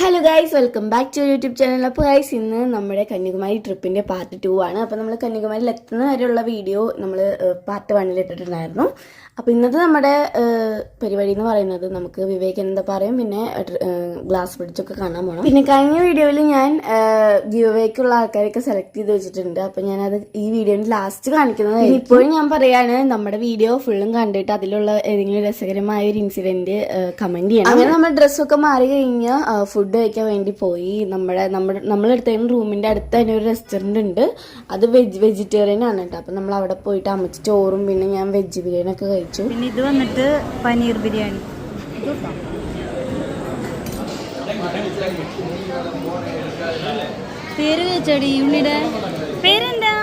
Hello guys welcome back to YouTube channel അപ്പോൾ guys ഇന്ന് നമ്മുടെ കന്യാകുമാരി ട്രിപ്പിന്റെ പാർട്ട് ടു ആണ്. അപ്പോൾ നമ്മൾ കന്യാകുമാരിയിൽ എത്തുന്ന വരെയുള്ള വീഡിയോ നമ്മൾ പാർട്ട് വണ്ണിൽ ഇട്ടിട്ടുണ്ടായിരുന്നു. അപ്പോൾ ഇന്നത്തെ നമ്മുടെ പരിപാടി എന്ന് പറയുന്നത് നമുക്ക് വിവേകാനന്ദ പാറയും പിന്നെ ഗ്ലാസ് ബ്രിഡ്ജൊക്കെ കാണാൻ പോകണം പിന്നെ കഴിഞ്ഞ വീഡിയോയിൽ ഞാൻ ഗിവേക്കുള്ള ആൾക്കാരൊക്കെ സെലക്ട് ചെയ്ത് വെച്ചിട്ടുണ്ട്. അപ്പോൾ ഞാനത് ഈ വീഡിയോയിൽ ലാസ്റ്റ് കാണിക്കുന്നത് ഇപ്പോഴും ഞാൻ പറയാണ് നമ്മുടെ വീഡിയോ ഫുള്ളും കണ്ടിട്ട് അതിലുള്ള ഏതെങ്കിലും രസകരമായ ഒരു ഇൻസിഡന്റ് കമന്റ് ചെയ്യണം. അങ്ങനെ നമ്മുടെ ഡ്രസ്സൊക്കെ മാറി കഴിഞ്ഞാൽ ഫുഡ് ഫുഡ് കഴിക്കാൻ വേണ്ടി പോയി. നമ്മുടെ നമ്മുടെ നമ്മളെടുത്ത റൂമിന്റെ അടുത്ത് തന്നെ ഒരു റെസ്റ്റോറന്റ് ഉണ്ട്. അത് വെജ് വെജിറ്റേറിയൻ ആണ് കേട്ടോ. അപ്പം നമ്മൾ അവിടെ പോയിട്ട് അമ്മച്ച് ചോറും പിന്നെ ഞാൻ വെജ് ബിരിയാണി ഒക്കെ കഴിച്ചു. പിന്നെ ഇത് വന്നിട്ട് പനീർ ബിരിയാണി. പേര് ചോദിച്ചടി ഇവളുടെ പേരെന്താ?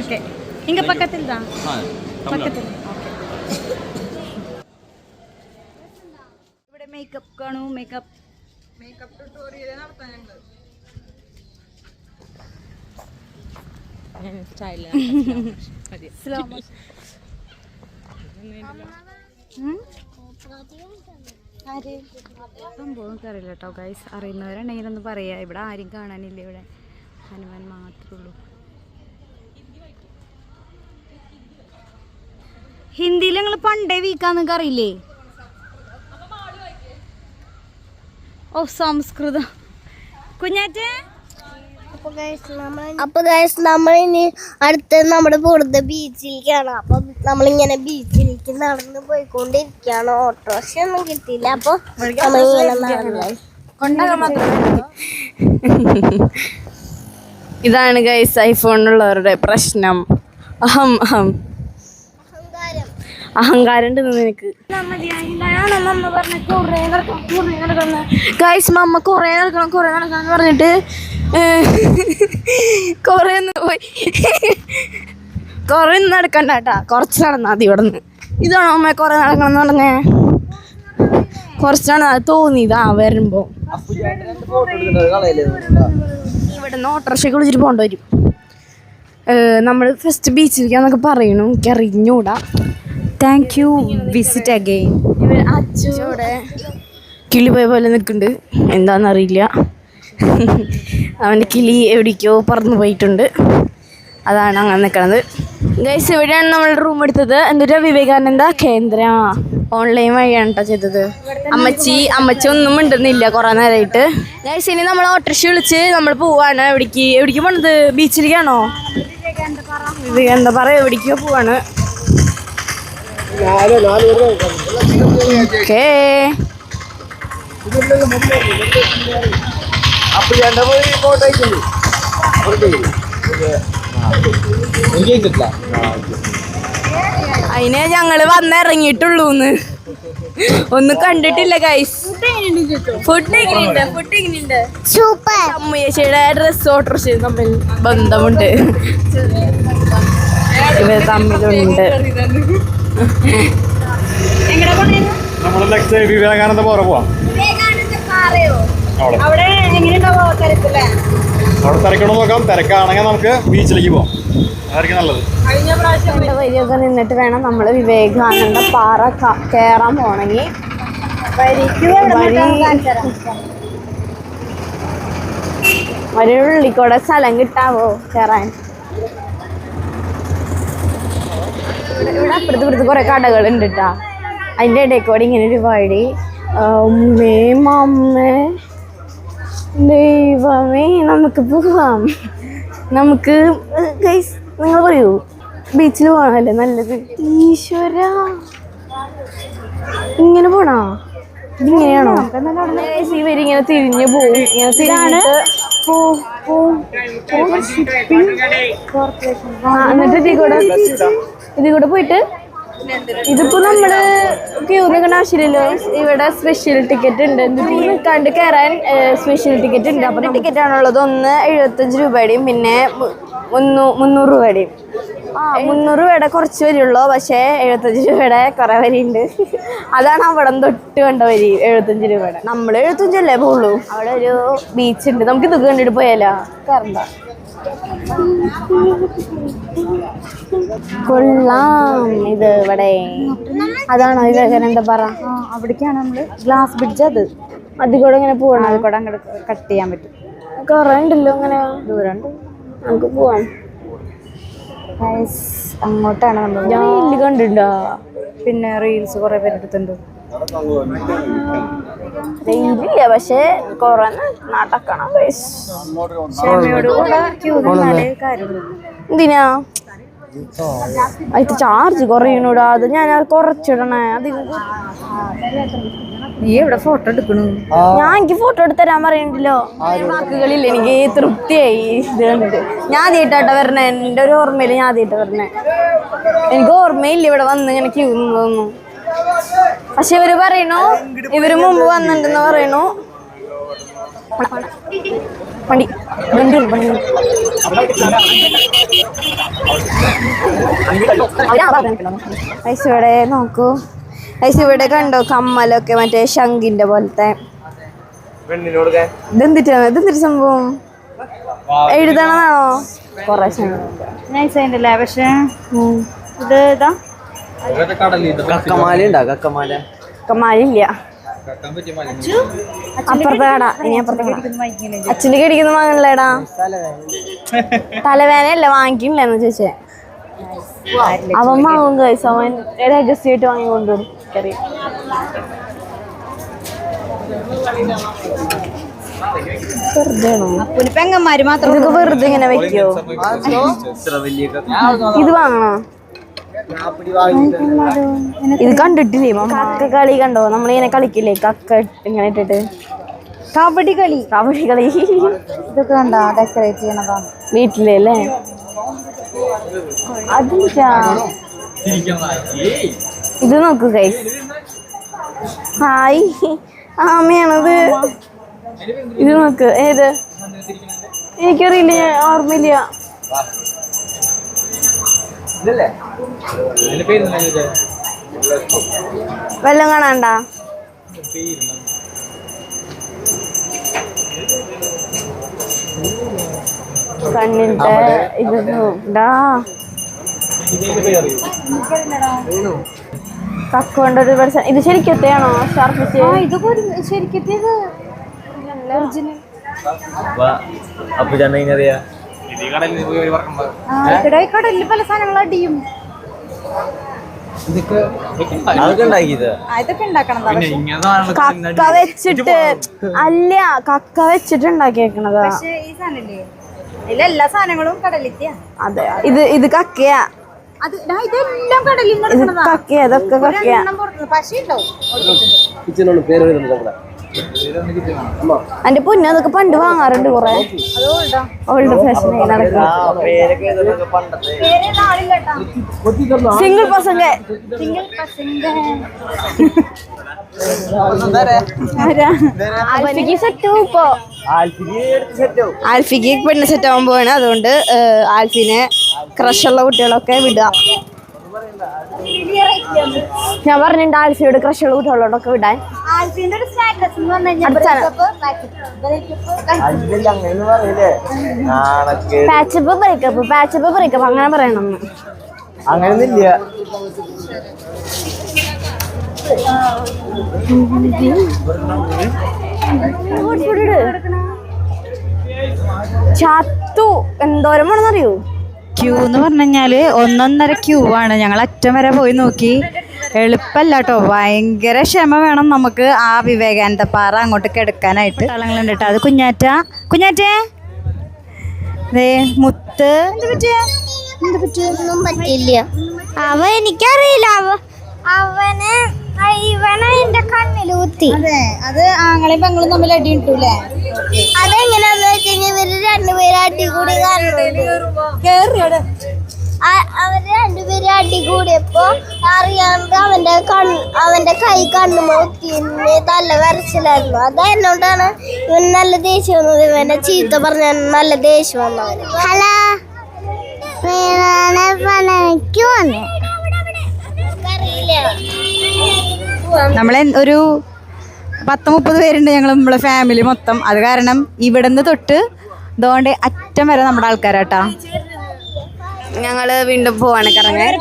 ഓക്കെ. ഇങ്ങ പക്കത്തിൽ താ പക്കത്തിൽ ഇവിടെ മേക്കപ്പ് കാണൂ മേക്കപ്പ് മേക്കപ്പ് ട്യൂട്ടോറിയൽ നടത്താൻ ഞങ്ങൾ സ്ലോ സംഭവം അറിയില്ല കേട്ടോ ഗൈസ് അറിയുന്നവരുണ്ടെങ്കിൽ ഒന്ന് പറയാ. ഇവിടെ ആരും കാണാനില്ല ഇവിടെ. ഹനുമാൻ മാത്രമേ ഉള്ളൂ. ഹിന്ദിയിൽ ഞങ്ങൾ പണ്ടേ വീക്കാന്നൊക്കെ അറിയില്ലേ? ഓ സംസ്കൃതം. കുഞ്ഞാറ്റേ? അപ്പൊ ഗൈസ് നമ്മൾ ഇനി അടുത്ത് നമ്മുടെ പോകുന്നത് ബീച്ചിലേക്കാണ് അപ്പൊ നമ്മളിങ്ങനെ ബീച്ചിലേക്ക് നടന്ന് പോയിക്കൊണ്ടിരിക്കുകയാണ്. ഓട്ടോറിക്ഷ ഒന്നും കിട്ടിയില്ല. അപ്പൊ ഇതാണ് ഗൈസ് ഐഫോണിലുള്ളവരുടെ പ്രശ്നം. അഹം അഹം. അഹങ്കാരം ഉണ്ട് നിനക്ക്. ഗൈസ് മമ്മ കൊറേ നടക്കണം കൊറേ നടക്കണം എന്ന് പറഞ്ഞിട്ട് കൊറേ പോയി. കൊറേ നടക്കണ്ട കേട്ടാ. കുറച്ച് നടന്നാ മതി ഇവിടെ നിന്ന് ഇതാണോ അമ്മ കൊറേ നടക്കണം എന്ന് പറഞ്ഞേ കുറച്ചാണ് അത് തോന്നിയതാ വരുമ്പോ. ഇവിടെ നിന്ന് ഓട്ടോറിക്ഷയ്ക്ക് വിളിച്ചിട്ട് പോകേണ്ടി വരും. നമ്മൾ ഫസ്റ്റ് ബീച്ചിലേക്കാന്നൊക്കെ പറയണു. എനിക്ക് അറിഞ്ഞൂടാ താങ്ക് യു വിസിറ്റ് അഗെയിൻ കിളി പോയ പോലെ നിൽക്കുന്നുണ്ട്. എന്താണെന്നറിയില്ല. അവന്റെ കിളി എവിടേക്കോ പറന്നു പോയിട്ടുണ്ട്. അതാണ് അങ്ങനെ നിൽക്കുന്നത് ഗൈസ് ഇവിടെയാണ് നമ്മൾ റൂം എടുത്തത്. എന്നിട്ട് വിവേകാനന്ദ കേന്ദ്ര. ഓൺലൈൻ വഴിയാണ് കേട്ടോ ചെയ്തത്. അമ്മച്ചി അമ്മച്ചി ഒന്നും ഉണ്ടെന്നില്ല കുറേ നേരമായിട്ട് ഗൈസ് ഇനി നമ്മൾ ഓട്ടോറിക്ഷ വിളിച്ച് നമ്മൾ പോവാണ്. എവിടേക്ക് എവിടേക്ക് പോണത്? ബീച്ചിലേക്കാണോ വിവേകാനന്ദ പറ എവിടേക്കോ പോവാണ്. ഓക്കേ. അതിനെ ഞങ്ങൾ വന്നിറങ്ങിയിട്ടുള്ളൂന്ന്. ഒന്നും കണ്ടിട്ടില്ല ഗൈസ് ഫുഡ് എങ്ങനെയുണ്ട്? ഫുഡ് എങ്ങനെയുണ്ട്? സൂപ്പർ അമ്മയേച്ചിയുടെ ഡ്രസ് ഓർഡർ ചെയ്ത് തമ്മിൽ ബന്ധമുണ്ട്. ഇവർ തമ്മിലുണ്ട്. നെക്സ്റ്റ് വിവേകാനന്ദ പോറ പോവാം. അവിടെ. തിരക്കണമെന്ന് നോക്കാം. തിരക്കാണെങ്കിൽ നമുക്ക് ബീച്ചിലേക്ക് പോവാം. അതായിരിക്കും നല്ലത്. ഇവിടെ വരിയൊക്കെ നിന്നിട്ട് വേണം നമ്മൾ വിവേകാനന്ദ പാറ കയറാൻ പോണെങ്കിൽ വഴി ഉള്ളിക്കൂടെ സ്ഥലം കിട്ടാവോ കയറാൻ ഇവിടെ അപ്പുറത്ത് ഇപ്പുറത്ത് കുറെ കടകൾ ഉണ്ട് കേട്ടാ അതിന്റെ ഇടയിൽ കൂടെ ഇങ്ങനെ ഒരു വഴി അമ്മേ മമ്മേ ദൈവമേ നമുക്ക് പോവാം. നമുക്ക് ഗൈസ് നിങ്ങൾ പറയൂ ബീച്ചിൽ പോണല്ലേ നല്ലത്? ഈശ്വര. ഇങ്ങനെ പോണോ? ഇതിങ്ങനെയാണോ ഇവരിങ്ങനെ തിരിഞ്ഞു പോവും ഇങ്ങനെ. ആ, എന്നിട്ട് ഇതിൽ കൂടെ പോയിട്ട് ഇതിപ്പോ നമ്മൾ ക്യൂ നിൽക്കണ ആവശ്യമില്ലല്ലോ. ഇവിടെ സ്പെഷ്യൽ ടിക്കറ്റ് ഉണ്ട്. നിൽക്കാണ്ട് കയറാൻ സ്പെഷ്യൽ ടിക്കറ്റ് ഉണ്ട്. അപ്പൊ ടിക്കറ്റ് ആണുള്ളത് ഒന്ന് എഴുപത്തഞ്ച് രൂപയുടെയും പിന്നെ മുന്നൂ മുന്നൂറ് രൂപയുടെയും. ആ മുന്നൂറ് രൂപയുടെ കുറച്ച് വരിയുള്ളൂ പക്ഷേ എഴുപത്തഞ്ച് രൂപയുടെ കുറെ വരിയുണ്ട്. അതാണ് അവിടെ തൊട്ട് കണ്ട വരി എഴുപത്തഞ്ച് രൂപയുടെ. നമ്മൾ എഴുപത്തഞ്ചല്ലേ പോകുള്ളൂ അവിടെ ഒരു ബീച്ച് ഉണ്ട്. നമുക്ക് ഇത് കണ്ടിട്ട് പോയാലോ? കറണ്ട. കൊള്ളാം ഇത് ഇവിടെ. അതാണോ വിവേകാനന്ദ പറ? അവിടേക്കാണ് നമ്മൾ ഗ്ലാസ് ബ്രിഡ്ജ് അത്. അതിൽ കൂടെ ഇങ്ങനെ പോകണം അത് കൂടെ അങ്ങോട്ട് കട്ട് ചെയ്യാൻ പറ്റും. കുറേ ഉണ്ടല്ലോ അങ്ങനെ ഉണ്ട് നമുക്ക് പോവാം. അങ്ങോട്ടാണ് നമ്മൾ ഞാൻ ഇല്ല കണ്ടിട്ടുണ്ടോ? പിന്നെ റീൽസ് കുറെ പേരെടുത്തുണ്ട് ഇല്ല പക്ഷെ കൊറേ നടക്കണം guys. ക്ഷമയോട് കൂടെ ക്യൂ നിന്നാലേ കാര്യമുള്ളൂ. എന്തിനാ? അതിന്റെ ചാർജ് കുറയണൂടാ അത് ഞാൻ കുറച്ചിടണേ അത് നീ എവിടെ ഫോട്ടോ എടുക്കണു? ഞാൻ എനിക്ക് ഫോട്ടോ എടുത്ത് തരാൻ പറയണ്ടല്ലോ വാക്കുകളില്ല എനിക്ക് തൃപ്തിയായി. ഇത് കണ്ടിട്ട്. ഞാൻ ആദ്യമായിട്ടാട്ടോ വരണേ. എന്റെ ഒരു ഓർമ്മയിൽ ഞാൻ ആദ്യമായിട്ട് വരണേ. എനിക്ക് ഓർമ്മയില്ല ഇവിടെ വന്ന് ഇങ്ങനെ ക്യൂ നിന്നതൊന്നും പക്ഷെ ഇവർ പറയണു. ഇവർ മുമ്പ് വന്നിട്ടുണ്ടെന്ന് പറയണു. വണ്ടി വണ്ടി വണ്ടി നോക്കൂ. ഐസ് ഇവിടെ കണ്ടോ കമ്മലൊക്കെ മറ്റേ ശംഖിന്റെ പോലത്തെ. ഇതെന്തിട്ടാണ് ഇതെന്തിട്ട്? സംഭവം? എഴുതണതാണോ? കൊറേ അച്ഛന്റെ നൈസ് അതിന്റെ പക്ഷേ. ഇത് ഇതാ? കക്കമാല ഉണ്ടാ? കക്കമാല കമ്മാലില്ല അപ്പുറത്തെ കട ഇനി അപ്പുറത്തെ കട അച്ഛന്റെ കടിക്കുന്ന വാങ്ങണില്ലേടാ? തലവേദനയല്ല വാങ്ങിക്കണില്ലെന്ന് ചോദിച്ചേ. അവൻ വാങ്ങും കഴിച്ചു അവൻ രഹസ്യമായിട്ട് വാങ്ങി കൊണ്ടുവരും കറി. വെറുതെ ആണോ? ഒരു പെങ്ങന്മാര് മാത്രം ഇതൊക്കെ വെറുതെ ഇങ്ങനെ വെക്കോ? ഇത് വാങ്ങണോ? ഇത് കണ്ടിട്ടില്ലേ? കക്ക കളി കണ്ടോ? നമ്മളിങ്ങനെ കളിക്കില്ലേ? കക്ക ഇങ്ങനെ ഇട്ടിട്ട്. കബഡി കളി. കബഡി കളി. ഇതൊക്കെ കണ്ടാ ഡെക്കറേറ്റ് ചെയ്യണതാണ് വീട്ടിലല്ലേ അതില്ല. ഇത് നോക്കൂ ഗൈസ് ഹായ്. ആമയാണത്. ഇത് നോക്ക്. ഏത്? എനിക്കറിയില്ല ഞാൻ ഓർമ്മയില്ല. വെള്ളം കാണാണ്ട? കണ്ണിന്റെ ഇത് നോക്കണ്ടാ കക്ക കൊണ്ടൊരു പ്രശ്നം ഇത് ശരിക്കത്തെയാണോ ഷർപ്പിച്ച് ഇതൊക്കെ ഒരു ശരിക്കത്തേത് അപ്പൊ കടലിൽ പല സാധനങ്ങൾ അടിയും. ആ, കക്ക വെച്ചിട്ട് അല്ല കക്ക വെച്ചിട്ട് ഉണ്ടാക്കിയേക്കണതാ. പക്ഷേ ഈ സാധനല്ലേ ഇതിലെല്ലാ സാധനങ്ങളും കടലിത്തിയാ. അതെ ഇത് ഇത് കക്കയാ. അത് ഇതെല്ലാം കടലിൽ പുറത്ത്. പക്ഷേ ഉണ്ടാവും പേര് വരുന്നത് എന്റെ പൊന്നു അതൊക്കെ പണ്ട് വാങ്ങാറുണ്ട് കൊറേ. ഓൾഡ് ഫാഷൻ നടക്കും ആ പേരൊക്കെ എഴുതുന്നതൊക്കെ പണ്ടത്തെ? പേര് സിംഗിൾ പസങ്ക ആൽഫിക്ക് സെറ്റ് ഇപ്പോ. ആൽഫിക്ക് പെണ്ണ് സെറ്റ് ആവാൻ പോവാണ്. അതുകൊണ്ട് ആൽഫിനെ ക്രഷുള്ള കുട്ടികളൊക്കെ വിടുക. ഞാൻ പറഞ്ഞിട്ടുണ്ട് ആൽഫിയോട് ക്രഷുള്ള കുട്ടികളോടൊക്കെ വിടാൻ. ആൽഫിന്റെ കഴിഞ്ഞാൽ പാച്ചപ്പ് ബ്രേക്കപ്പ് പാച്ചപ്പ് ബ്രേക്കപ്പ് അങ്ങനെ പറയണം. അങ്ങനൊന്നും ഇല്ല ചത്തു. എന്തോരം വേണമെന്നറിയോ ക്യൂ എന്ന് പറഞ്ഞു കഴിഞ്ഞാൽ ഒന്നൊന്നര ക്യൂ ആണ്. ഞങ്ങൾ അറ്റം വരെ പോയി നോക്കി. എളുപ്പല്ല കേട്ടോ ഭയങ്കര ക്ഷമ വേണം നമുക്ക് ആ വിവേകാനന്ദ പാറ അങ്ങോട്ട് കിടക്കാനായിട്ട്. സ്ഥലങ്ങളുണ്ട് കേട്ടോ അത് കുഞ്ഞാറ്റ. കുഞ്ഞാറ്റേ? ദേ മുത്ത്. എന്ത് പറ്റിയ എന്ത് പറ്റിയ ഒന്നും പറ്റില്ല അവ എനിക്കറിയില്ല. അവ അവന് ഇവനെ എന്റെ കണ്ണിൽ കുത്തി അതെ അത് ആങ്ങളെയും പെങ്ങളും തമ്മിൽ അടി കിട്ടൂലേ? അതെങ്ങനെയാന്ന് വെച്ചാൽ ഇവർ രണ്ടുപേരും അടി കൂടി കാരണം അവർ രണ്ടുപേരും അടി കൂടിയപ്പോ അറിയാണ്ട് അവന്റെ കണ്ണ് അവന്റെ കൈ കണ്ണു നോക്കി തല വരച്ചിലായിരുന്നു. അത് എന്നോണ്ടാണ് ഇവൻ നല്ല ദേഷ്യം വന്നത്. ഇവന്റെ ചീത്ത പറഞ്ഞ നല്ല ദേഷ്യം വന്നവന്. ഹലോ. വന്നു നമ്മളെ ഒരു പത്ത് മുപ്പത് പേരുണ്ട് ഞങ്ങൾ നമ്മളെ ഫാമിലി മൊത്തം. അത് കാരണം ഇവിടുന്ന് തൊട്ട് ഇതുകൊണ്ട് അറ്റം വരെ നമ്മുടെ ആൾക്കാരാട്ടാ. ഞങ്ങൾ വീണ്ടും പോവാണ് കറങ്ങാൻ.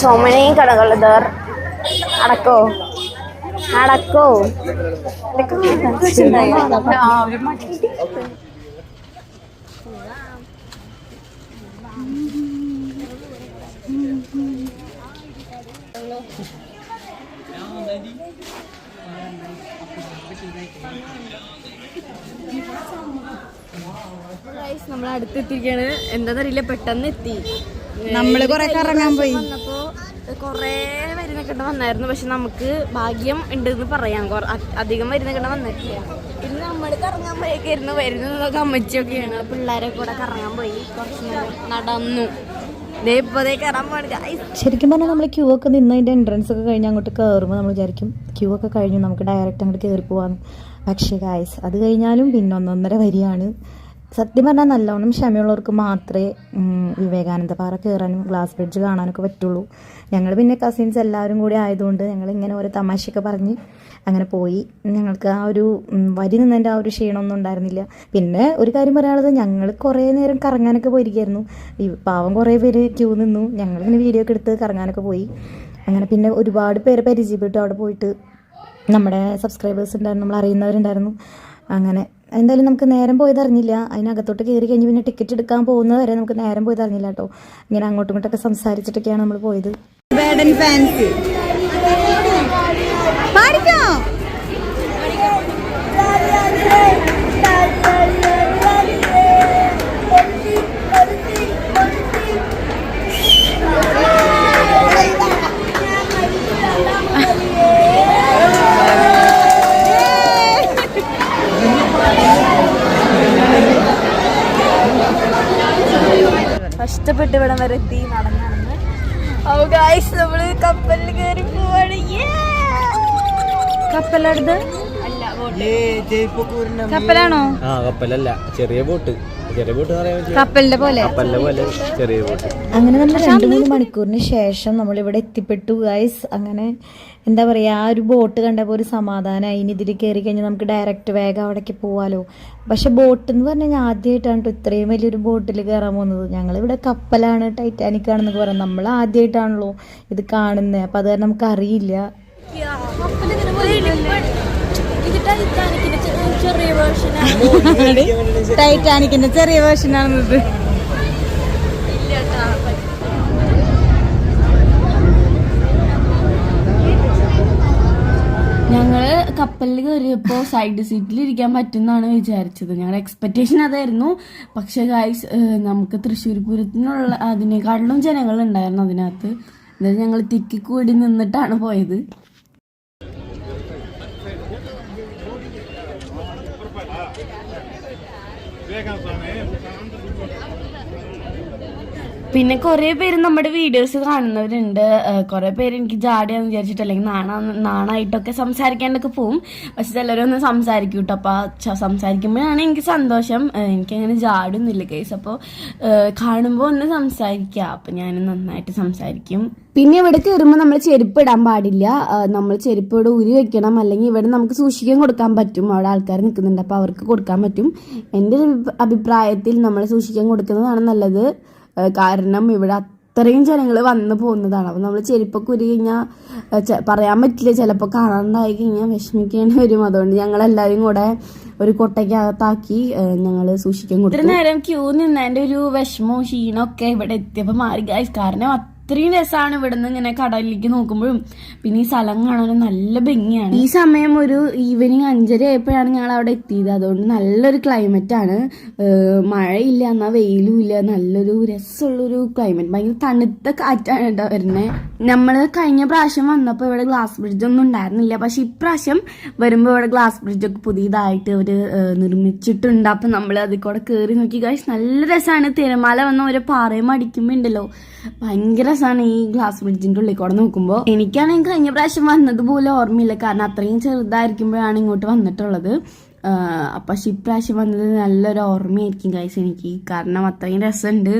സോ മെനി കടകൾ അടക്കോ? അടക്കോ? നമ്മൾ അടുത്തെത്തിയിരിക്കാണ് എന്താന്നറിയില്ല പെട്ടെന്ന് എത്തി നമ്മൾ കൊറേ കറങ്ങാൻ പോയി. വന്നപ്പോ കൊറേ മരുന്ന് കണ്ട വന്നായിരുന്നു. പക്ഷെ നമുക്ക് ഭാഗ്യം ഉണ്ട് എന്ന് പറയാം അധികം മരുന്ന് കണ്ട വന്നിട്ടില്ല. പിന്നെ നമ്മൾ കറങ്ങാൻ പോയേക്കായിരുന്നു. വരുന്നതൊക്കെ അമ്മച്ചിയൊക്കെയാണ്. പിള്ളേരെ കൂടെ കറങ്ങാൻ പോയി. കുറച്ച് നടന്നു. ശരിക്കും പറഞ്ഞാൽ നമ്മൾ ക്യൂ ഒക്കെ നിന്ന് അതിന്റെ എൻട്രൻസ് ഒക്കെ കഴിഞ്ഞ് അങ്ങോട്ട് കയറുമ്പോൾ നമ്മൾ വിചാരിക്കും ക്യൂ ഒക്കെ കഴിഞ്ഞു നമുക്ക് ഡയറക്റ്റ് അങ്ങോട്ട് കയറി പോവാന്ന്. പക്ഷേ ഗായ്സ് അത് കഴിഞ്ഞാലും പിന്നെ ഒന്നൊന്നര വരിയാണ്. സത്യം പറഞ്ഞാൽ നല്ലോണം ക്ഷമയുള്ളവർക്ക് മാത്രമേ വിവേകാനന്ദ പാറ കയറാനും ഗ്ലാസ് ബ്രിഡ്ജ് കാണാനൊക്കെ പറ്റുള്ളൂ. ഞങ്ങൾ പിന്നെ കസിൻസ് എല്ലാവരും കൂടി ആയതുകൊണ്ട് ഞങ്ങൾ ഇങ്ങനെ ഓരോ തമാശയൊക്കെ പറഞ്ഞ് അങ്ങനെ പോയി. ഞങ്ങൾക്ക് ആ ഒരു വരി നിന്നതിന്റെ ആ ഒരു ക്ഷീണമൊന്നും ഉണ്ടായിരുന്നില്ല. പിന്നെ ഒരു കാര്യം പറയാനുള്ളത് ഞങ്ങൾ കുറേ നേരം കറങ്ങാനൊക്കെ പോയിരിക്കായിരുന്നു. പാവം കുറേ പേര് ക്യൂ നിന്നു. ഞങ്ങളിങ്ങനെ വീഡിയോ ഒക്കെ എടുത്ത് കറങ്ങാനൊക്കെ പോയി. അങ്ങനെ പിന്നെ ഒരുപാട് പേരെ പരിചയപ്പെട്ടു അവിടെ പോയിട്ട്. നമ്മുടെ സബ്സ്ക്രൈബേഴ്സ് ഉണ്ടായിരുന്നു നമ്മൾ അറിയുന്നവരുണ്ടായിരുന്നു. അങ്ങനെ എന്തായാലും നമുക്ക് നേരം പോയത് അറിഞ്ഞില്ല അതിനകത്തോട്ട് കയറി കഴിഞ്ഞ് പിന്നെ ടിക്കറ്റ് എടുക്കാൻ പോകുന്നത് വരെ നമുക്ക് നേരം പോയത് അറിഞ്ഞില്ല കേട്ടോ. ഇങ്ങനെ അങ്ങോട്ടും ഇങ്ങോട്ടൊക്കെ സംസാരിച്ചിട്ടൊക്കെയാണ് നമ്മൾ പോയത് ഫാൻസ് കഷ്ടപ്പെട്ട് ഇവിടം വരെ എത്തി നടന്ന് നടന്ന് ഓ ഗായ്സ് നമ്മൾ കപ്പലിൽ കയറി പോവാണ് കപ്പലടുത്ത് കപ്പലാണോ? ആ കപ്പലല്ല. ചെറിയ ബോട്ട്. ചെറിയ ബോട്ട് പറയാൻ കപ്പലിന്റെ പോലെ? കപ്പലിന്റെ പോലെ ചെറിയ ബോട്ട്. അങ്ങനെ നമ്മൾ രണ്ട് മൂന്ന് മണിക്കൂറിന് ശേഷം നമ്മൾ ഇവിടെ എത്തിപ്പെട്ടു ഗൈസ് അങ്ങനെ എന്താ പറയുക ആ ഒരു ബോട്ട് കണ്ടപ്പോൾ ഒരു സമാധാനമായി ഇനി ഇതിൽ കയറി കഴിഞ്ഞാൽ നമുക്ക് ഡയറക്റ്റ് വേഗം അവിടേക്ക് പോവാലോ. പക്ഷെ ബോട്ട് എന്ന് പറഞ്ഞാൽ ഞാൻ ആദ്യമായിട്ടാണ് കേട്ടോ ഇത്രയും വലിയൊരു ബോട്ടിൽ കയറാൻ പോകുന്നത്. ഞങ്ങളിവിടെ കപ്പലാണ് ടൈറ്റാനിക് ആണെന്നൊക്കെ പറയാം നമ്മൾ ആദ്യമായിട്ടാണല്ലോ ഇത് കാണുന്നത്. അപ്പൊ അത് കാരണം നമുക്ക് അറിയില്ല ടൈറ്റാനിക്കിന്റെ ചെറിയ വേർഷനാണിത് ഞങ്ങൾ കപ്പലിൽ കയറിയപ്പോൾ സൈഡ് സീറ്റിൽ ഇരിക്കാൻ പറ്റുന്നാണ് വിചാരിച്ചത്. ഞങ്ങളുടെ എക്സ്പെക്ടേഷൻ അതായിരുന്നു. പക്ഷെ ഗായ്സ് നമുക്ക് തൃശ്ശൂർ പൂരത്തിനുള്ള അതിനേക്കാളിലും ജനങ്ങൾ ഉണ്ടായിരുന്നു അതിനകത്ത്. എന്നിട്ട് ഞങ്ങൾ തിക്കി കൂടി നിന്നിട്ടാണ് പോയത്. pegar só. പിന്നെ കൊറേ പേര് നമ്മുടെ വീഡിയോസ് കാണുന്നവരുണ്ട്. കൊറേ പേര് എനിക്ക് ജാടിയാന്ന് വിചാരിച്ചിട്ട് അല്ലെങ്കിൽ നാണ നാണായിട്ടൊക്കെ സംസാരിക്കാണ്ടൊക്കെ പോവും. പക്ഷെ ചിലരൊന്നും സംസാരിക്കും കേട്ടോ അപ്പൊ സംസാരിക്കുമ്പോഴാണ് എനിക്ക് സന്തോഷം. എനിക്ക് എനിക്കങ്ങനെ ജാടൊന്നുമില്ല കേസ് അപ്പോൾ കാണുമ്പോൾ ഒന്ന് സംസാരിക്കുക അപ്പൊ ഞാൻ നന്നായിട്ട് സംസാരിക്കും. പിന്നെ ഇവിടെ കയറുമ്പോൾ നമ്മൾ ചെരുപ്പ് ഇടാൻ പാടില്ല. നമ്മൾ ചെരുപ്പ് ഇവിടെ ഉരി വെക്കണം. അല്ലെങ്കിൽ ഇവിടെ നമുക്ക് സൂക്ഷിക്കാൻ കൊടുക്കാൻ പറ്റും. അവിടെ ആൾക്കാർ നിൽക്കുന്നുണ്ട്. അപ്പോൾ അവർക്ക് കൊടുക്കാൻ പറ്റും. എന്റെ അഭിപ്രായത്തിൽ നമ്മൾ സൂക്ഷിക്കാൻ കൊടുക്കുന്നതാണ് നല്ലത്. കാരണം ഇവിടെ അത്രയും ജനങ്ങൾ വന്നു പോകുന്നതാണ്. അപ്പോൾ നമ്മൾ ചെരുപ്പൊക്കെ ഉരി കഴിഞ്ഞാൽ പറയാൻ പറ്റില്ല. ചിലപ്പോൾ കാണാണ്ടായി കഴിഞ്ഞാൽ വിഷമിക്കേണ്ടി വരും. അതുകൊണ്ട് ഞങ്ങളെല്ലാവരും കൂടെ ഒരു കൊട്ടയ്ക്കകത്താക്കി ഞങ്ങൾ സൂക്ഷിക്കാൻ കൊടുത്തു. നേരം ക്യൂ നിന്നതിന്റെ ഒരു വിഷമവും ക്ഷീണമൊക്കെ ഇവിടെ എത്തിയപ്പോൾ മാറി. കാരണം അത്രയും രസമാണ് ഇവിടുന്ന് ഇങ്ങനെ കടലിലേക്ക് നോക്കുമ്പോഴും. പിന്നെ ഈ സ്ഥലം കാണാനും നല്ല ഭംഗിയാണ്. ഈ സമയം ഒരു ഈവനിങ് അഞ്ചര ആയപ്പോഴാണ് ഞങ്ങൾ അവിടെ എത്തിയത്. അതുകൊണ്ട് നല്ലൊരു ക്ലൈമറ്റ് ആണ്. ഏഹ് മഴയില്ല എന്നാൽ വെയിലും ഇല്ല. നല്ലൊരു രസമുള്ളൊരു ക്ലൈമറ്റ് ഭയങ്കര തണുത്ത കാറ്റാണ് കേട്ടോ വരുന്നത് നമ്മൾ കഴിഞ്ഞ പ്രാവശ്യം വന്നപ്പോൾ ഇവിടെ ഗ്ലാസ് ബ്രിഡ്ജ് ഒന്നും ഉണ്ടായിരുന്നില്ല. പക്ഷെ ഇപ്രാവശ്യം വരുമ്പോൾ ഇവിടെ ഗ്ലാസ് ബ്രിഡ്ജ് ഒക്കെ പുതിയതായിട്ട് അവർ നിർമ്മിച്ചിട്ടുണ്ട്. അപ്പം നമ്മൾ അതിൽ കൂടെ കയറി നോക്കി. കഴിച്ച് നല്ല രസമാണ് തിരമാല വന്ന ഓരോ പാറയും അടിക്കുമ്പോൾ ഉണ്ടല്ലോ ഭയങ്കര രസമാണ് ഈ ഗ്ലാസ് ബ്രിഡ്ജിന്റെ ഉള്ളിൽ കൂടെ നോക്കുമ്പോൾ എനിക്കാണെങ്കിൽ കഴിഞ്ഞ പ്രാവശ്യം വന്നതുപോലെ ഓർമ്മയില്ല. കാരണം അത്രയും ചെറുതായിരിക്കുമ്പോഴാണ് ഇങ്ങോട്ട് വന്നിട്ടുള്ളത്. അപ്പം പക്ഷേ ഇപ്രാവശ്യം വന്നത് നല്ലൊരു ഓർമ്മയായിരിക്കും ഗൈസ് എനിക്ക് കാരണം അത്രയും രസമുണ്ട്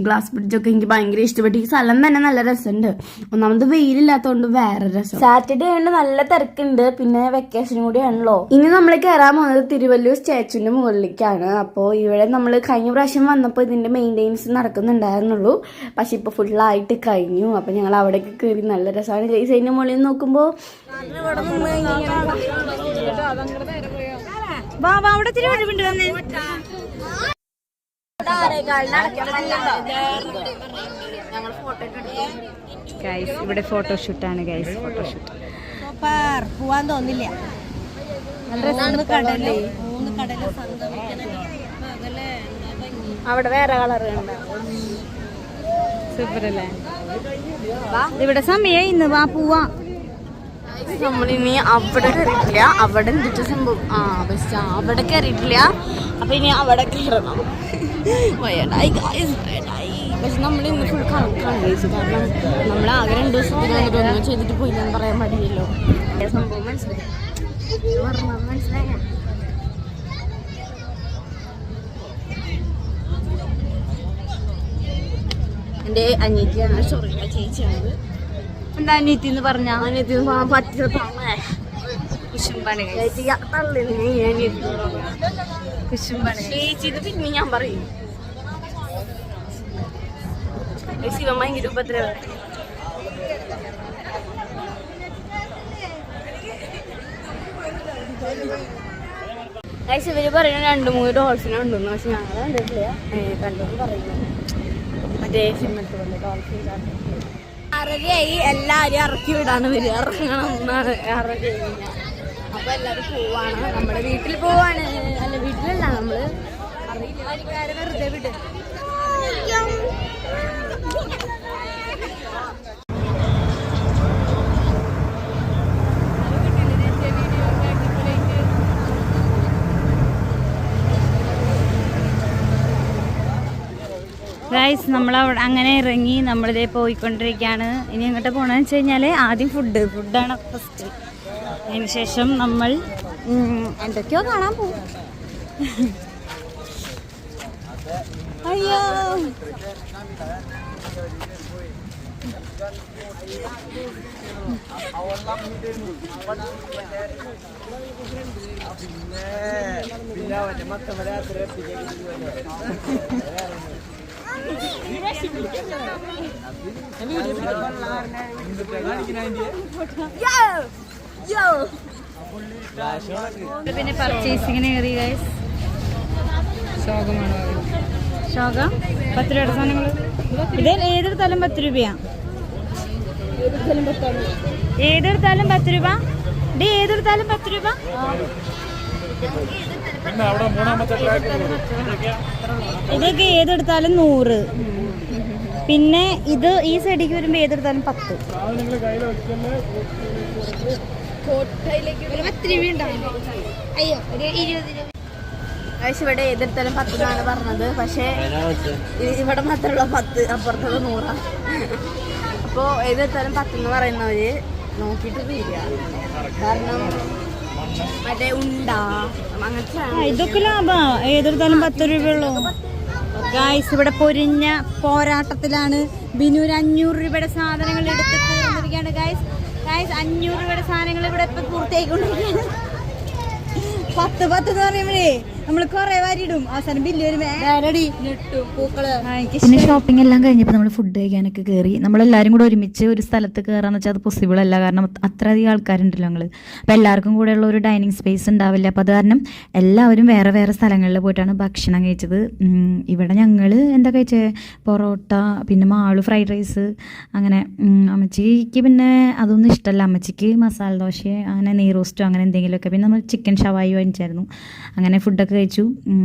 ഗ്ലാസ് ബ്രിഡ്ജൊക്കെ എനിക്ക് ഭയങ്കര ഇഷ്ടപ്പെട്ടു ഈ സ്ഥലം തന്നെ നല്ല രസമുണ്ട് ഒന്നാമത് വെയിലില്ലാത്തതുകൊണ്ട് വേറെ രസം സാറ്റർഡേ ആയതുകൊണ്ട് നല്ല തിരക്കുണ്ട് പിന്നെ വെക്കേഷനും കൂടിയാണല്ലോ ഇനി നമ്മൾ കയറാൻ പോകുന്നത് തിരുവല്ലൂർ സ്റ്റാച്ചുവിന്റെ മുകളിലേക്കാണ് അപ്പോൾ ഇവിടെ നമ്മൾ കഴിഞ്ഞ പ്രാവശ്യം വന്നപ്പോൾ ഇതിന്റെ മെയിന്റെനൻസ് നടക്കുന്നുണ്ടായിരുന്നുള്ളൂ പക്ഷെ ഇപ്പോൾ ഫുള്ളായിട്ട് കഴിഞ്ഞു അപ്പോൾ ഞങ്ങൾ അവിടേക്ക് കയറി നല്ല രസമാണ് ഗൈസ് അതിന്റെ മുകളിൽ നോക്കുമ്പോൾ വാ വാ അവിടെ ഇത്തിരി ഒഴിവുണ്ട് വന്നേ. ഗൈസ് ഇവിടെ ഫോട്ടോഷൂട്ടാണ് ഗൈസ് ഫോട്ടോഷൂട്ട് പോവാൻ തോന്നില്ല. അവിടെ വേറെ കളർ സൂപ്പർ അല്ലേ? ഇവിടെ സമയം ഇന്ന്. വാ പോവാ. നമ്മളിനി അവിടെ കയറിയിട്ടില്ല. അവിടെ എന്തിട്ട് സംഭവം? ആ ബസ് അവിടെ കയറിയിട്ടില്ല. അപ്പൊ ഇനി അവിടെ കയറണം. വയടായി പക്ഷെ നമ്മൾ ഇന്ന് ഫുൾ കണക്കാണ് ഗൈസ് കാരണം നമ്മൾ ആകെ രണ്ട് ദിവസത്തിന് ഒന്നും ചെയ്തിട്ട് പോയില്ലെന്ന് പറയാൻ പാടില്ലല്ലോ ഏ സംഭവം മനസ്സിലായി? മനസ്സിലായ? എന്റെ അനിയത്തിയാണ് സോറി ചേച്ചിയാണ്. എന്താ അനിയത്തി എന്ന് പറഞ്ഞ അനിയത്തി കുശുമ്പാണ് guys. ചേച്ചി ഇത് പിന്നെ ഞാൻ പറയും. ശിവൻ ഭയങ്കര ഉപദ്രവ. ഇവർ പറയുന്നത് രണ്ട് മൂന്ന് ഡോൾഫിൻ ഉണ്ടെന്ന് പക്ഷെ ഞങ്ങൾ കണ്ടിട്ടില്ല. കണ്ടെന്ന് പറയുന്നു. മറ്റേ സിനിമത്ത് ഡോൾഫിൻ ഡോൾഫിൻ ആറരയായി എല്ലാരും ഇറക്കി വിടാണ് വരിക ഇറങ്ങണം എന്നാണ് ഇറക്കി കഴിഞ്ഞാൽ അപ്പൊ എല്ലാരും പോവാണ്. നമ്മുടെ വീട്ടിൽ പോവാണ്. അല്ല വീട്ടിലല്ല നമ്മൾ. അറിയില്ല. വെറുതെ വിട്. ഗൈസ് നമ്മൾ അവിടെ അങ്ങനെ ഇറങ്ങി നമ്മളിതേ പോയിക്കൊണ്ടിരിക്കുകയാണ്. ഇനി എങ്ങോട്ട് പോകണമെന്ന് വെച്ച് കഴിഞ്ഞാൽ ആദ്യം ഫുഡ് ഫുഡാണ് ഫസ്റ്റ് അതിന് ശേഷം നമ്മൾ എന്തൊക്കെയോ കാണാൻ പോകും അയ്യോ. പിന്നെ പർച്ചേസിങ്ങിന് കയറി ഗൈസ് ശോകമാണ്? ശോകം? പത്ത് രൂപയുടെ സാധനങ്ങൾ ഇത് ഏതെടുത്താലും പത്ത് രൂപയാ ഏതെടുത്താലും പത്ത് രൂപ ഇത് ഏതെടുത്താലും പത്ത് രൂപ പിന്നെ ഇതൊക്കെ ഏതെടുത്താലും നൂറ്. പിന്നെ ഇത് ഈ സൈഡിലേക്ക് വരുമ്പോൾ ഏതെടുത്താലും പത്ത്. ഇവിടെ ഏതെടുത്താലും പത്ത് എന്നാണ് പറഞ്ഞത്. പക്ഷേ ഇ- ഇവിടെ മാത്രമുള്ള പത്ത് അപ്പുറത്തുള്ള നൂറാ. അപ്പോൾ ഏതെടുത്താലും പത്ത് എന്ന് പറയുന്നവര് നോക്കിയിട്ട് തീരുക കാരണം ഉണ്ടാ. ഇതൊക്കെ ലാഭാ. ഏതെടുത്താലും പത്ത് രൂപയുള്ളൂ ഗായ്സ് ഇവിടെ പൊരിഞ്ഞ പോരാട്ടത്തിലാണ് ബിനു ഒരു അഞ്ഞൂറ് രൂപയുടെ സാധനങ്ങൾ എടുത്ത് ഗായ്സ് ഗായ്സ് അഞ്ഞൂറ് രൂപയുടെ സാധനങ്ങൾ ഇവിടെ ഇപ്പൊ പൂർത്തിയായിക്കൊണ്ടിരിക്കുകയാണ്. പത്ത് പത്ത് എന്ന് പറയുമ്പോഴേ നമ്മൾ കുറെ വാരിയിടും. അവസാനം ബില്ല് പിന്നെ ഷോപ്പിംഗ് എല്ലാം കഴിഞ്ഞപ്പോൾ നമ്മൾ ഫുഡ് കഴിക്കാനൊക്കെ കേറി. നമ്മളെല്ലാവരും കൂടെ ഒരുമിച്ച് ഒരു സ്ഥലത്ത് കയറാന്ന് വെച്ചാൽ അത് പോസിബിൾ അല്ല. കാരണം അത്ര അത്രയധികം ആൾക്കാരുണ്ടല്ലോ ഞങ്ങൾ അപ്പോൾ എല്ലാവർക്കും കൂടെയുള്ള ഒരു ഡൈനിങ് സ്പേസ് ഉണ്ടാവില്ല. അപ്പോൾ അത് കാരണം എല്ലാവരും വേറെ വേറെ സ്ഥലങ്ങളിൽ പോയിട്ടാണ് ഭക്ഷണം കഴിച്ചത്. ഇവിടെ ഞങ്ങൾ എന്താ കഴിച്ചേ? പൊറോട്ട പിന്നെ മാൾ ഫ്രൈഡ് റൈസ് അങ്ങനെ അമ്മച്ചിക്ക് പിന്നെ അതൊന്നും ഇഷ്ടമല്ല അമ്മച്ചിക്ക് മസാല ദോശ അങ്ങനെ നെയ് റോസ്റ്റോ അങ്ങനെ എന്തെങ്കിലുമൊക്കെ. പിന്നെ നമ്മൾ ചിക്കൻ ഷവായി വാങ്ങിച്ചായിരുന്നു. അങ്ങനെ ഫുഡൊക്കെ കഴിച്ചു ഉം,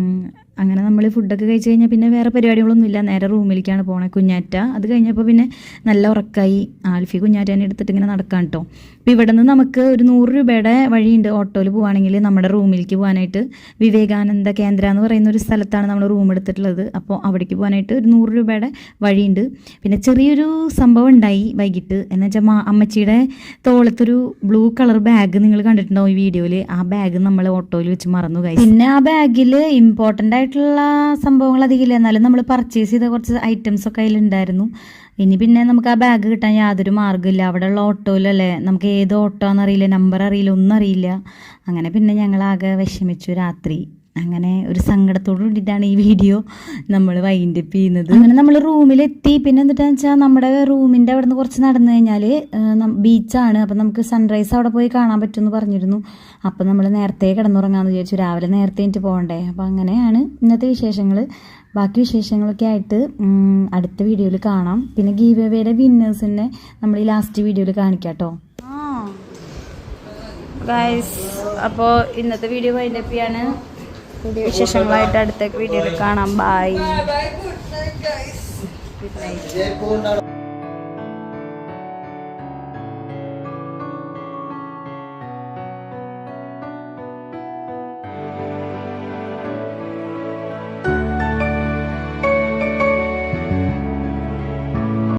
അങ്ങനെ നമ്മൾ ഫുഡൊക്കെ കഴിച്ച് കഴിഞ്ഞാൽ പിന്നെ വേറെ പരിപാടികളൊന്നുമില്ല. നേരെ റൂമിലേക്കാണ് പോണേ കുഞ്ഞാറ്റ. അത് കഴിഞ്ഞപ്പോൾ പിന്നെ നല്ല ഉറക്കായി. ആൽഫി കുഞ്ഞാറ്റേനെ എടുത്തിട്ട് ഇങ്ങനെ നടക്കാൻ കേട്ടോ അപ്പോൾ ഇവിടെ നിന്ന് നമുക്ക് ഒരു നൂറ് രൂപയുടെ വഴിയുണ്ട് ഓട്ടോയിൽ പോവുകയാണെങ്കിൽ നമ്മുടെ റൂമിലേക്ക് പോകാനായിട്ട് വിവേകാനന്ദ കേന്ദ്ര എന്ന് പറയുന്ന ഒരു സ്ഥലത്താണ് നമ്മൾ റൂം എടുത്തിട്ടുള്ളത്. അപ്പോൾ അവിടേക്ക് പോകാനായിട്ട് ഒരു നൂറ് രൂപയുടെ വഴിയുണ്ട്. പിന്നെ ചെറിയൊരു സംഭവം ഉണ്ടായി വൈകിട്ട്. എന്ന് വെച്ചാൽ മാ അമ്മച്ചിയുടെ തോളത്തൊരു ബ്ലൂ കളർ ബാഗ് നിങ്ങൾ കണ്ടിട്ടുണ്ടാവും ഈ വീഡിയോയിൽ ആ ബാഗ് നമ്മൾ ഓട്ടോയിൽ വെച്ച് മറന്നു കഴിഞ്ഞു പിന്നെ ആ ബാഗിൽ ഇമ്പോർട്ടന്റ് ആയിട്ടുള്ള സംഭവങ്ങൾ അധികമില്ല. എന്നാലും നമ്മൾ പർച്ചേസ് ചെയ്ത കുറച്ച് ഐറ്റംസ് ഒക്കെ അതിലുണ്ടായിരുന്നു. ഇനി പിന്നെ നമുക്ക് ആ ബാഗ് കിട്ടാൻ യാതൊരു മാർഗമില്ല അവിടെയുള്ള ഓട്ടോയിലല്ലേ നമുക്ക് ഏത് ഓട്ടോ എന്നറിയില്ല നമ്പർ അറിയില്ല ഒന്നും അറിയില്ല. അങ്ങനെ പിന്നെ ഞങ്ങൾ ആകെ വിഷമിച്ചു രാത്രി. അങ്ങനെ ഒരു സങ്കടത്തോട് കൂടിയിട്ടാണ് ഈ വീഡിയോ നമ്മൾ വൈൻഡ് അപ്പ് ചെയ്യുന്നത്. അങ്ങനെ നമ്മൾ റൂമിലെത്തി. പിന്നെ എന്നിട്ടാന്ന് വെച്ചാൽ നമ്മുടെ റൂമിന്റെ അവിടെ നിന്ന് കുറച്ച് നടന്നു കഴിഞ്ഞാൽ ബീച്ചാണ്. അപ്പം നമുക്ക് സൺറൈസ് അവിടെ പോയി കാണാൻ പറ്റുമെന്ന് പറഞ്ഞിരുന്നു. അപ്പം നമ്മൾ നേരത്തെ കിടന്നുറങ്ങാമെന്ന് വിചാരിച്ചു. രാവിലെ നേരത്തെ എനിക്ക് പോകണ്ടേ. അപ്പം അങ്ങനെയാണ് ഇന്നത്തെ വിശേഷങ്ങൾ ബാക്കി വിശേഷങ്ങളൊക്കെ ആയിട്ട് അടുത്ത വീഡിയോയിൽ കാണാം. പിന്നെ ഗീവ് എവേയുടെ വിന്നേഴ്സിനെ നമ്മൾ ഈ ലാസ്റ്റ് വീഡിയോയിൽ കാണിക്കാം കേട്ടോ. അപ്പോൾ ഇന്നത്തെ വീഡിയോ വൈൻഡപ്പ് ചെയ്യാണ്. വിശേഷങ്ങളായിട്ട് അടുത്ത വീഡിയോയിൽ കാണാം. ബൈ